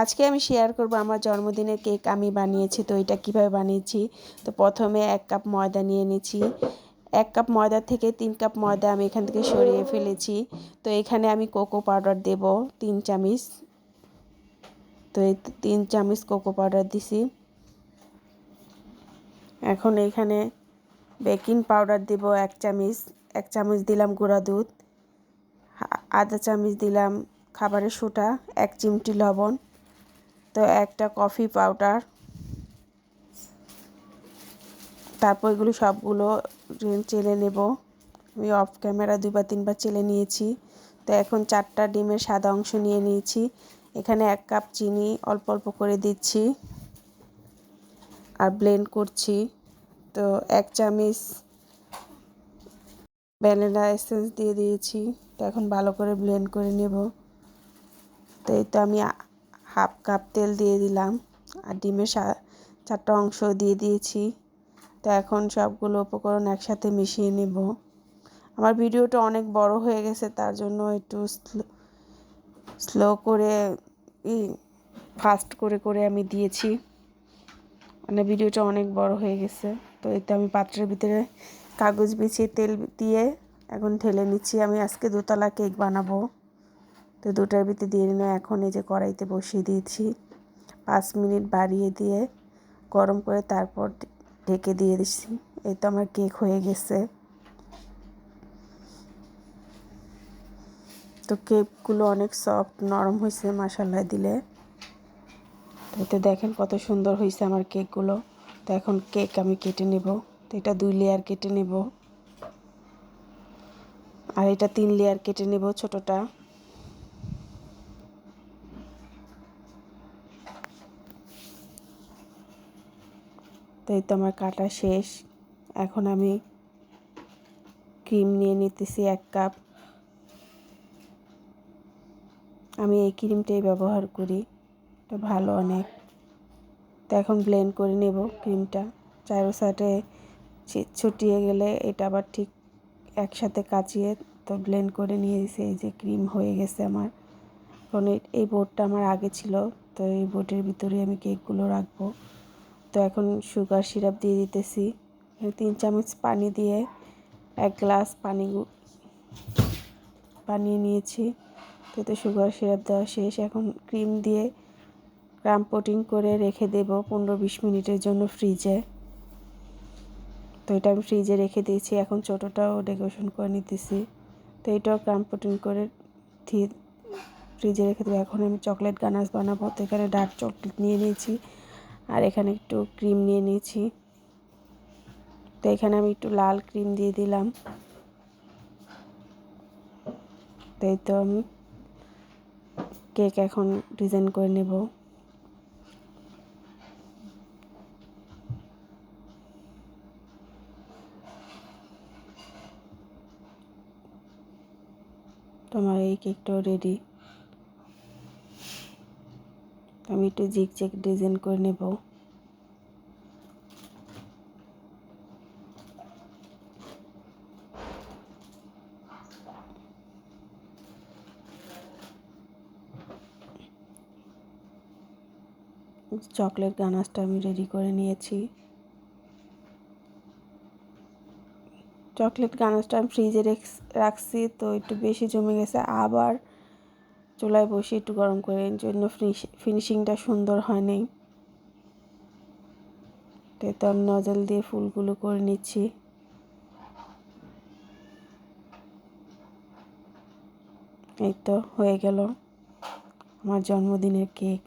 আজকে আমি শেয়ার করব আমার জন্মদিনের কেক আমি বানিয়েছি, তো এটা কীভাবে বানিয়েছি? তো প্রথমে এক কাপ ময়দা নিয়ে নিয়েছি। এক কাপ ময়দা থেকে তিন কাপ ময়দা আমি এখান থেকে সরিয়ে ফেলেছি। তো এখানে আমি কোকো পাউডার দেব, তিন চামচ। তো এই তিন চামচ কোকো পাউডার দিছি। এখন এখানে বেকিং পাউডার দেব এক চামচ। এক চামচ দিলাম গুঁড়া দুধ। আধা চামচ দিলাম খাবারের সোটা এক চিমটি লবণ। তো একটা কফি পাউডার, তারপর এগুলো সবগুলো চেলে নেব। আমি অফ ক্যামেরা দুইবার তিনবার চেলে নিয়েছি। তো এখন চারটা ডিমের সাদা অংশ নিয়ে নিয়েছি। এখানে এক কাপ চিনি অল্প অল্প করে দিচ্ছি আর ব্লেন্ড করছি। তো এক চামচ ভ্যানিলা এসেন্স দিয়ে দিয়েছি। তো এখন ভালো করে ব্লেন্ড করে নেব। তো এই তো আমি হাফ কাপ তেল দিয়ে দিলাম আর ডিমের চারটা অংশ দিয়ে দিয়েছি। তো এখন সবগুলো উপকরণ একসাথে মিশিয়ে নেব। আমার ভিডিওটা অনেক বড় হয়ে গেছে, তার জন্য একটু স্লো করে ফাস্ট করে করে আমি দিয়েছি। মানে ভিডিওটা অনেক বড় হয়ে গেছে। তো এতে আমি পাত্রের ভিতরে কাগজ বিছিয়ে তেল দিয়ে এখন ঢেলে নিচ্ছি। আমি আজকে দোতলা কেক বানাবো। তো দুটার ভিতরে দিয়ে নিলাম। এখন এই যে কড়াইতে বসিয়ে দিয়েছি। পাঁচ মিনিট বাড়িয়ে দিয়ে গরম করে তারপর ঢেকে দিয়ে দিচ্ছি। এই তো আমার কেক হয়ে গেছে। তো কেকগুলো অনেক সফট, নরম হয়েছে মশালায় দিলে। তো দেখেন কত সুন্দর হয়েছে আমার কেকগুলো। তো এখন কেক আমি কেটে নেব। তো এটা দুই লেয়ার কেটে নেব। আর এটা তিন লেয়ার কেটে নেব ছোটোটা। তো এই তো আমার কাটা শেষ। এখন আমি ক্রিম নিয়ে নিতেছি এক কাপ। আমি এই ক্রিমটাই ব্যবহার করি। এটা ভালো অনেক। তো এখন ব্লেন্ড করে নেব ক্রিমটা। চারো সাইডে ছুটিয়ে গেলে এটা আবার ঠিক একসাথে কাচিয়ে তো ব্লেন্ড করে নিয়ে এই যে ক্রিম হয়ে গেছে আমার। কারণ এই বোর্ডটা আমার আগে ছিল। তো এই বোর্ডের ভিতরে আমি কেকগুলো রাখব। তো এখন সুগার সিরাপ দিয়ে দিতেছি। তিন চামচ পানি দিয়ে এক গ্লাস পানি বানিয়ে নিয়েছি। তো তো সুগার সিরাপ দেওয়া শেষ। এখন ক্রিম দিয়ে ক্রাম পোটিং করে রেখে দেব পনেরো বিশ মিনিটের জন্য ফ্রিজে। তো এটা আমি ফ্রিজে রেখে দিয়েছি। এখন ছোটোটাও ডেকোরেশন করে নিতেছি। তো এটাও ক্রাম পোটিং করে ফ্রিজে রেখে দেবো। এখন আমি চকলেট গানাস বানাবো। তো এখানে ডার্ক চকলেট নিয়ে নিয়েছি। আর এখানে একটু ক্রিম নিয়ে নিয়েছি। তো এখানে আমি একটু লাল ক্রিম দিয়ে দিলাম। তাই তো আমি কেক এখন ডিজাইন করে নেব। তোমার এই কেকটাও রেডি আমি একটু জিগ চেক ডিজাইন করে নেব। চকলেট গানাসটা আমি রেডি করে নিয়েছি। চকলেট গানাসটা আমি ফ্রিজে রাখছি, তো একটু বেশি জমে গেছে। আবার চুলায় বসে একটু গরম করে এর জন্য ফিনিশিংটা সুন্দর হয়নি তো আমি নজল দিয়ে ফুলগুলো করে নিচ্ছি। এই তো হয়ে গেল আমার জন্মদিনের কেক।